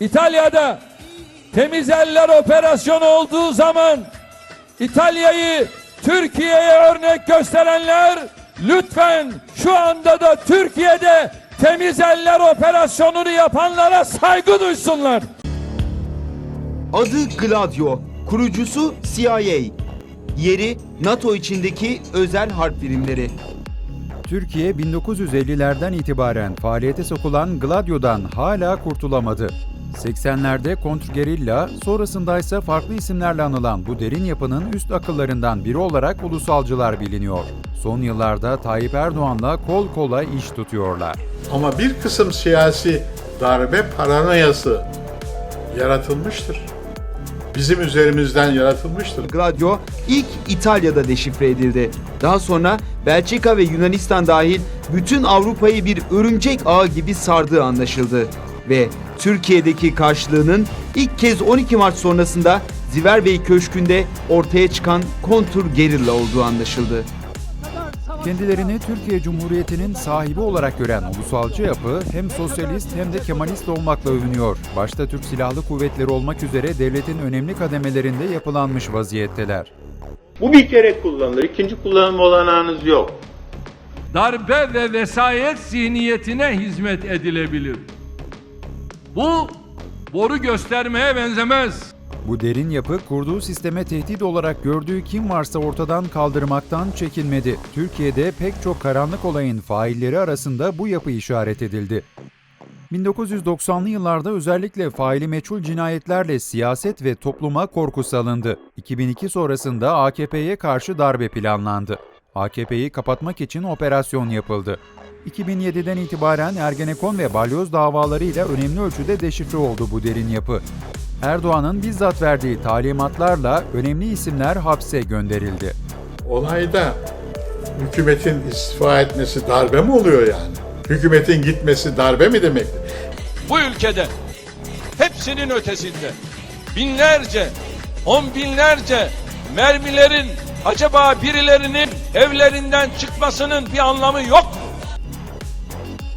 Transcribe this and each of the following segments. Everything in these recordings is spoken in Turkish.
İtalya'da temiz eller operasyonu olduğu zaman İtalya'yı Türkiye'ye örnek gösterenler lütfen şu anda da Türkiye'de temiz eller operasyonunu yapanlara saygı duysunlar. Adı Gladio, kurucusu CIA. Yeri NATO içindeki özel harp birimleri. Türkiye 1950'lerden itibaren faaliyete sokulan Gladio'dan hala kurtulamadı. 80'lerde kontrgerilla, sonrasında ise farklı isimlerle anılan bu derin yapının üst akıllarından biri olarak ulusalcılar biliniyor. Son yıllarda Tayyip Erdoğan'la kol kola iş tutuyorlar. Ama bir kısım siyasi darbe paranoyası yaratılmıştır. Bizim üzerimizden yaratılmıştır. Gladio ilk İtalya'da deşifre edildi. Daha sonra Belçika ve Yunanistan dahil bütün Avrupa'yı bir örümcek ağı gibi sardığı anlaşıldı. Ve Türkiye'deki karşılığının ilk kez 12 Mart sonrasında Ziverbey Köşkü'nde ortaya çıkan kontur gerilla olduğu anlaşıldı. Kendilerini Türkiye Cumhuriyeti'nin sahibi olarak gören ulusalcı yapı hem sosyalist hem de kemalist olmakla övünüyor. Başta Türk Silahlı Kuvvetleri olmak üzere devletin önemli kademelerinde yapılanmış vaziyetteler. Bu bir kere kullanılır. İkinci kullanım olanağınız yok. Darbe ve vesayet zihniyetine hizmet edilebilir. Bu boru göstermeye benzemez. Bu derin yapı kurduğu sisteme tehdit olarak gördüğü kim varsa ortadan kaldırmaktan çekinmedi. Türkiye'de pek çok karanlık olayın failleri arasında bu yapı işaret edildi. 1990'lı yıllarda özellikle faili meçhul cinayetlerle siyaset ve topluma korku salındı. 2002 sonrasında AKP'ye karşı darbe planlandı. AKP'yi kapatmak için operasyon yapıldı. 2007'den itibaren Ergenekon ve Balyoz davalarıyla önemli ölçüde deşifre oldu bu derin yapı. Erdoğan'ın bizzat verdiği talimatlarla önemli isimler hapse gönderildi. Olayda hükümetin istifa etmesi darbe mi oluyor yani? Hükümetin gitmesi darbe mi demektir? bu ülkede hepsinin ötesinde binlerce, on binlerce mermilerin acaba birilerinin evlerinden çıkmasının bir anlamı yok mu?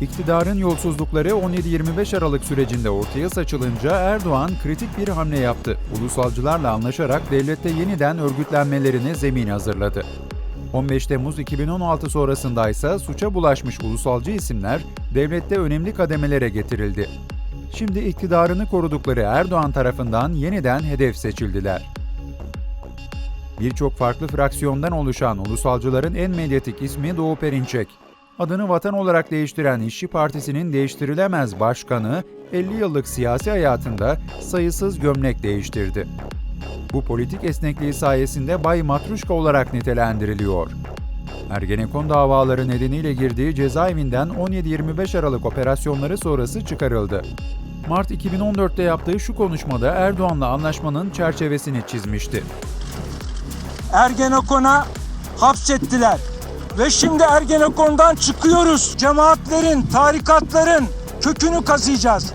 İktidarın yolsuzlukları 17-25 Aralık sürecinde ortaya saçılınca Erdoğan kritik bir hamle yaptı. Ulusalcılarla anlaşarak devlette yeniden örgütlenmelerine zemin hazırladı. 15 Temmuz 2016 sonrasında ise suça bulaşmış ulusalcı isimler devlette önemli kademelere getirildi. Şimdi iktidarını korudukları Erdoğan tarafından yeniden hedef seçildiler. Birçok farklı fraksiyondan oluşan ulusalcıların en medyatik ismi Doğu Perinçek. Adını vatan olarak değiştiren İşçi Partisi'nin değiştirilemez başkanı 50 yıllık siyasi hayatında sayısız gömlek değiştirdi. Bu politik esnekliği sayesinde Bay Matruşka olarak nitelendiriliyor. Ergenekon davaları nedeniyle girdiği cezaevinden 17-25 Aralık operasyonları sonrası çıkarıldı. Mart 2014'te yaptığı şu konuşmada Erdoğan'la anlaşmanın çerçevesini çizmişti. Ergenekon'a hapsettiler. Ve şimdi Ergenekon'dan çıkıyoruz. Cemaatlerin, tarikatların kökünü kazıyacağız.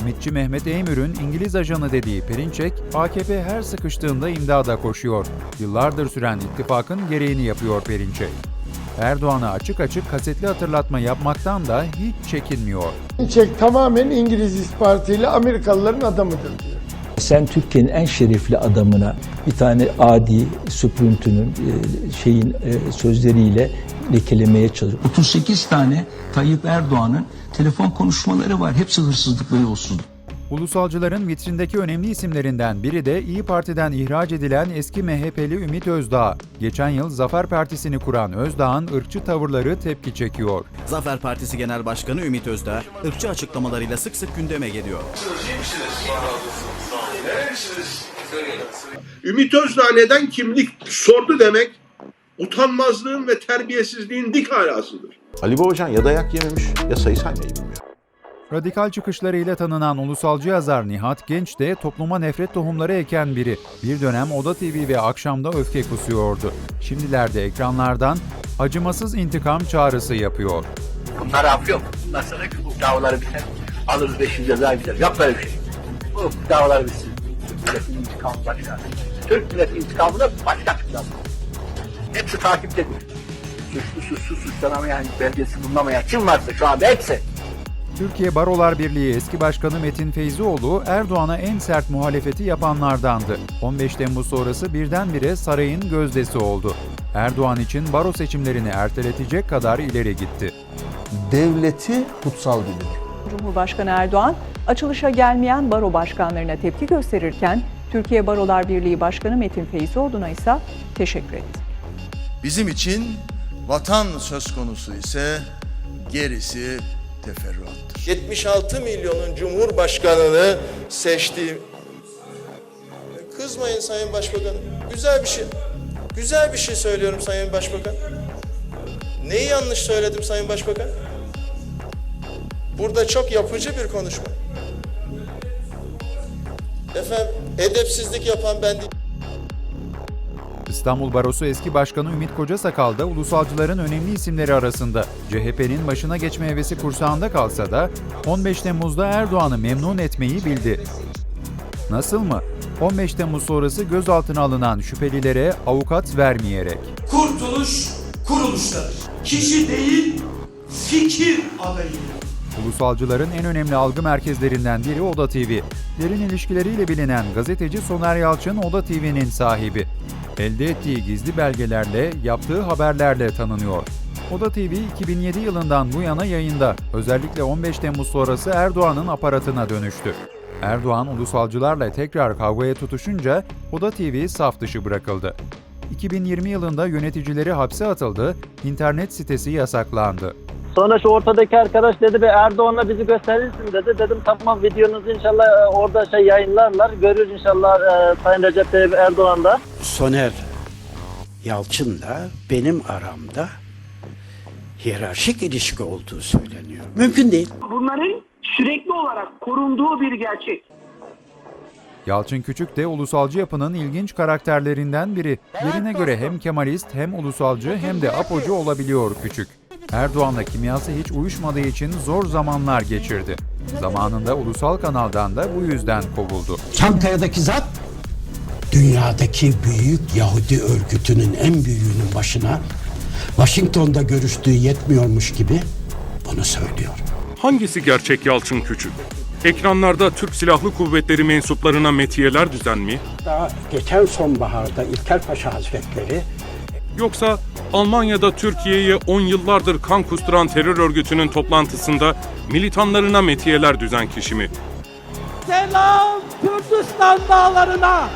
Ümitçi Mehmet Eymür'ün İngiliz ajanı dediği Perinçek, AKP her sıkıştığında imdada koşuyor. Yıllardır süren ittifakın gereğini yapıyor Perinçek. Erdoğan'a açık açık kasetli hatırlatma yapmaktan da hiç çekinmiyor. Çek tamamen İngiliz istihbaratıyla Amerikalıların adamıdır diyor. Sen Türkiye'nin en şerefli adamına bir tane adi süprüntünün e, şeyin e, sözleriyle lekelemeye çalışıyor. 38 tane Tayyip Erdoğan'ın telefon konuşmaları var. Hepsi hırsızlık ve yolsuzluk. Ulusalcıların vitrindeki önemli isimlerinden biri de İyi Parti'den ihraç edilen eski MHP'li Ümit Özdağ. Geçen yıl Zafer Partisi'ni kuran Özdağ'ın ırkçı tavırları tepki çekiyor. Zafer Partisi Genel Başkanı Ümit Özdağ, ırkçı açıklamalarıyla sık sık gündeme geliyor. Ümit Özdağ neden kimlik sordu demek utanmazlığın ve terbiyesizliğin dik alasıdır. Ali Babacan ya dayak yememiş ya sayı saymayı bilmiyor. Radikal çıkışlarıyla tanınan ulusalcı yazar Nihat Genç de topluma nefret tohumları eken biri. Bir dönem Oda TV ve akşamda öfke kusuyordu. Şimdilerde ekranlardan acımasız intikam çağrısı yapıyor. Bunlar af yok. Bundan sonra bu davaları biter. Alırız 500 ceza biter. Yap böyle bir şey. Bu davalar bitsin. Türk milletin intikamı başka. Türk milleti intikamı da başka plan. Hepsi takiptedir. Suçlu suçsuz suçlanamayan, belgesi bulunamayan kim varsa şu anda hepsi. Türkiye Barolar Birliği eski başkanı Metin Feyzioğlu Erdoğan'a en sert muhalefeti yapanlardandı. 15 Temmuz sonrası birdenbire sarayın gözdesi oldu. Erdoğan için baro seçimlerini erteletecek kadar ileri gitti. Devleti kutsal bilir. Cumhurbaşkanı Erdoğan, açılışa gelmeyen baro başkanlarına tepki gösterirken, Türkiye Barolar Birliği Başkanı Metin Feyzioğlu'na ise teşekkür etti. Bizim için vatan söz konusu ise gerisi teferruattır. 76 milyonun cumhurbaşkanını seçtiğim... Kızmayın Sayın Başbakanım. Güzel bir şey. Güzel bir şey söylüyorum Sayın Başbakan. Neyi yanlış söyledim Sayın Başbakan? Burada çok yapıcı bir konuşma. Efendim edepsizlik yapan ben değil. İstanbul Barosu eski başkanı Ümit Kocasakal da ulusalcıların önemli isimleri arasında. CHP'nin başına geçme hevesi kursağında kalsa da 15 Temmuz'da Erdoğan'ı memnun etmeyi bildi. Nasıl mı? 15 Temmuz sonrası gözaltına alınan şüphelilere avukat vermeyerek. Kurtuluş kuruluştadır. Kişi değil, fikir adayı. Ulusalcıların en önemli algı merkezlerinden biri Oda TV. Derin ilişkileriyle bilinen gazeteci Soner Yalçın Oda TV'nin sahibi. Elde ettiği gizli belgelerle, yaptığı haberlerle tanınıyor. Oda TV 2007 yılından bu yana yayında. Özellikle 15 Temmuz sonrası Erdoğan'ın aparatına dönüştü. Erdoğan ulusalcılarla tekrar kavgaya tutuşunca Oda TV saf dışı bırakıldı. 2020 yılında yöneticileri hapse atıldı, internet sitesi yasaklandı. Sonra şu ortadaki arkadaş dedi be Erdoğan'la bizi gösterirsin dedi. Dedim tamam videonuzu inşallah e, orada şey yayınlarlar. Görür inşallah e, Sayın Recep Tayyip Erdoğan da. Soner Yalçın'la benim aramda hiyerarşik ilişki olduğu söyleniyor. Mümkün değil. Bunların sürekli olarak korunduğu bir gerçek. Yalçın Küçük de ulusalcı yapının ilginç karakterlerinden biri. Yerine göre hem Kemalist hem ulusalcı hem de apocu olabiliyor Küçük. Erdoğan'la kimyası hiç uyuşmadığı için zor zamanlar geçirdi. Zamanında ulusal kanaldan da bu yüzden kovuldu. Çankaya'daki zat dünyadaki büyük Yahudi örgütünün en büyüğünün başına Washington'da görüştüğü yetmiyormuş gibi bunu söylüyor. Hangisi gerçek Yalçın Küçük? Ekranlarda Türk Silahlı Kuvvetleri mensuplarına metiyeler düzen mi? Daha geçen sonbaharda İlker Paşa Hazretleri Yoksa Almanya'da Türkiye'ye 10 yıllardır kan kusturan terör örgütünün toplantısında militanlarına metiyeler düzen kişi mi? Selam Kürdistan dağlarına.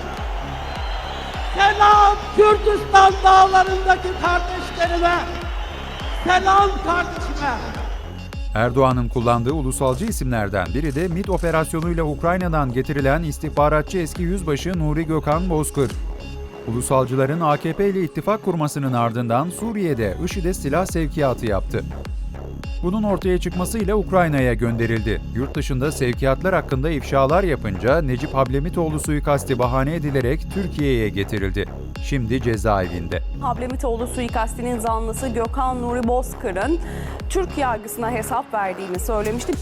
Selam Kürdistan dağlarındaki kardeşlerime. Selam kardeşime. Erdoğan'ın kullandığı ulusalcı isimlerden biri de MİT operasyonuyla Ukrayna'dan getirilen istihbaratçı eski yüzbaşı Nuri Gökhan Bozkır. Ulusalcıların AKP ile ittifak kurmasının ardından Suriye'de IŞİD'e silah sevkiyatı yaptı. Bunun ortaya çıkmasıyla Ukrayna'ya gönderildi. Yurt dışında sevkiyatlar hakkında ifşalar yapınca Necip Hablemitoğlu suikasti bahane edilerek Türkiye'ye getirildi. Şimdi cezaevinde. Hablemitoğlu suikastinin zanlısı Gökhan Nuri Bozkır'ın Türk yargısına hesap verdiğini söylemişti.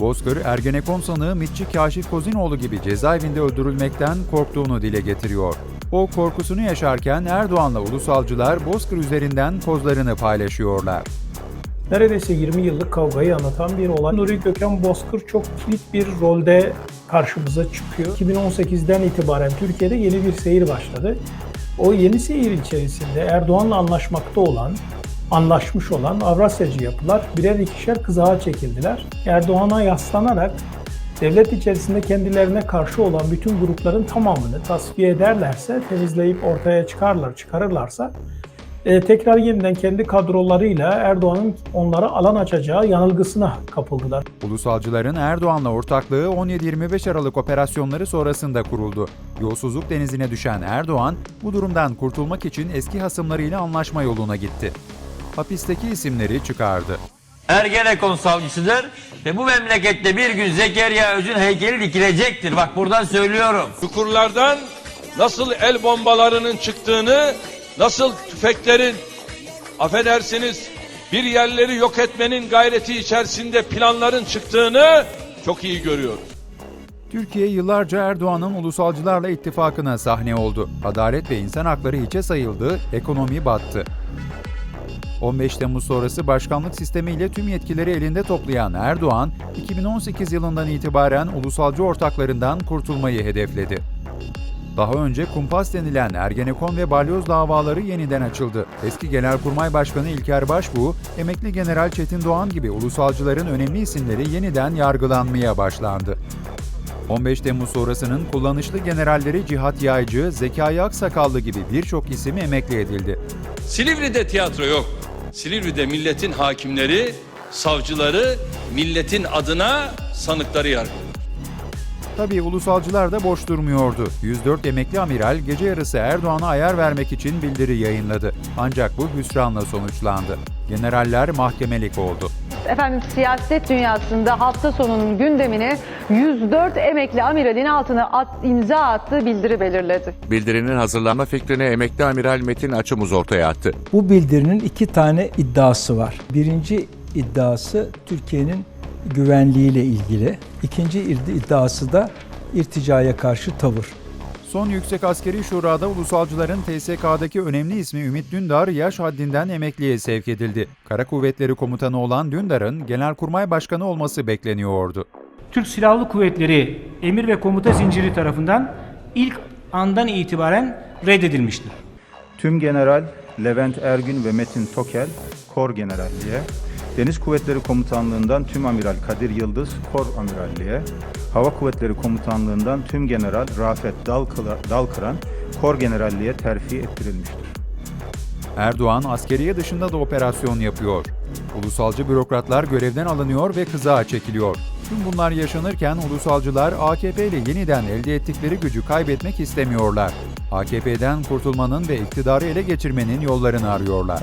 Bozkır, Ergenekon sanığı Mitçi Kaşif Kozinoğlu gibi cezaevinde öldürülmekten korktuğunu dile getiriyor. O korkusunu yaşarken Erdoğan'la ulusalcılar Bozkır üzerinden kozlarını paylaşıyorlar. Neredeyse 20 yıllık kavgayı anlatan bir olay. Nuri Gökhan Bozkır çok kilit bir rolde karşımıza çıkıyor. 2018'den itibaren Türkiye'de yeni bir seyir başladı. O yeni seyir içerisinde Erdoğan'la anlaşmakta olan, anlaşmış olan Avrasyacı yapılar birer ikişer kızağa çekildiler. Erdoğan'a yaslanarak devlet içerisinde kendilerine karşı olan bütün grupların tamamını tasfiye ederlerse, temizleyip ortaya çıkarlar, çıkarırlarsa e, tekrar yeniden kendi kadrolarıyla Erdoğan'ın onlara alan açacağı yanılgısına kapıldılar. Ulusalcıların Erdoğan'la ortaklığı 17-25 Aralık operasyonları sonrasında kuruldu. Yolsuzluk denizine düşen Erdoğan, bu durumdan kurtulmak için eski hasımlarıyla anlaşma yoluna gitti. Hapisteki isimleri çıkardı. Ergenekon savcısıdır ve bu memlekette bir gün Zekeriya Öz'ün heykeli dikilecektir. Bak buradan söylüyorum. Çukurlardan nasıl el bombalarının çıktığını, nasıl tüfeklerin, affedersiniz bir yerleri yok etmenin gayreti içerisinde planların çıktığını çok iyi görüyoruz. Türkiye yıllarca Erdoğan'ın ulusalcılarla ittifakına sahne oldu. Adalet ve insan hakları hiçe sayıldı, ekonomi battı. 15 Temmuz sonrası başkanlık sistemiyle tüm yetkileri elinde toplayan Erdoğan, 2018 yılından itibaren ulusalcı ortaklarından kurtulmayı hedefledi. Daha önce kumpas denilen Ergenekon ve Balyoz davaları yeniden açıldı. Eski Genelkurmay Başkanı İlker Başbuğ, emekli General Çetin Doğan gibi ulusalcıların önemli isimleri yeniden yargılanmaya başlandı. 15 Temmuz sonrasının kullanışlı generalleri Cihat Yaycı, Zekai Aksakallı gibi birçok isim emekli edildi. Silivri'de tiyatro yok. Silivri'de milletin hakimleri, savcıları milletin adına sanıkları yargılıyor. Tabii ulusalcılar da boş durmuyordu. 104 emekli amiral gece yarısı Erdoğan'a ayar vermek için bildiri yayınladı. Ancak bu hüsranla sonuçlandı. Generaller mahkemelik oldu. Efendim siyaset dünyasında hafta sonunun gündemini 104 emekli amiralin altına at, imza attığı bildiri belirledi. Bildirinin hazırlanma fikrini emekli amiral Metin Açımuz ortaya attı. Bu bildirinin iki tane iddiası var. Birinci iddiası Türkiye'nin güvenliğiyle ilgili. İkinci iddiası da irticaya karşı tavır. Son Yüksek Askeri Şura'da ulusalcıların TSK'daki önemli ismi Ümit Dündar yaş haddinden emekliye sevk edildi. Kara Kuvvetleri Komutanı olan Dündar'ın Genelkurmay Başkanı olması bekleniyordu. Türk Silahlı Kuvvetleri emir ve komuta zinciri tarafından ilk andan itibaren reddedilmiştir. Tüm General Levent Ergün ve Metin Tokel Kor Generalliğe, Deniz Kuvvetleri Komutanlığından Tüm Amiral Kadir Yıldız Kor Amiralliğe, Hava Kuvvetleri Komutanlığından Tüm General Rafet Dalkıra- Dalkıran Kor Generalliğe terfi ettirilmiştir. Erdoğan askeriye dışında da operasyon yapıyor. Ulusalcı bürokratlar görevden alınıyor ve kızağa çekiliyor. Tüm bunlar yaşanırken ulusalcılar AKP ile yeniden elde ettikleri gücü kaybetmek istemiyorlar. AKP'den kurtulmanın ve iktidarı ele geçirmenin yollarını arıyorlar.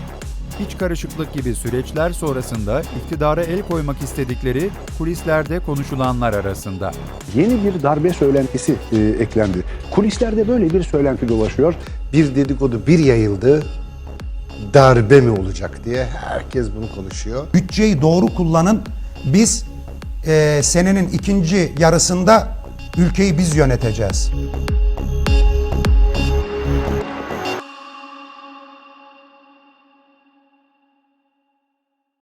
İç karışıklık gibi süreçler sonrasında iktidara el koymak istedikleri kulislerde konuşulanlar arasında. Yeni bir darbe söylentisi e, eklendi. Kulislerde böyle bir söylenti dolaşıyor. Bir dedikodu bir yayıldı. Darbe mi olacak diye herkes bunu konuşuyor. Bütçeyi doğru kullanın. Biz e, senenin ikinci yarısında ülkeyi biz yöneteceğiz.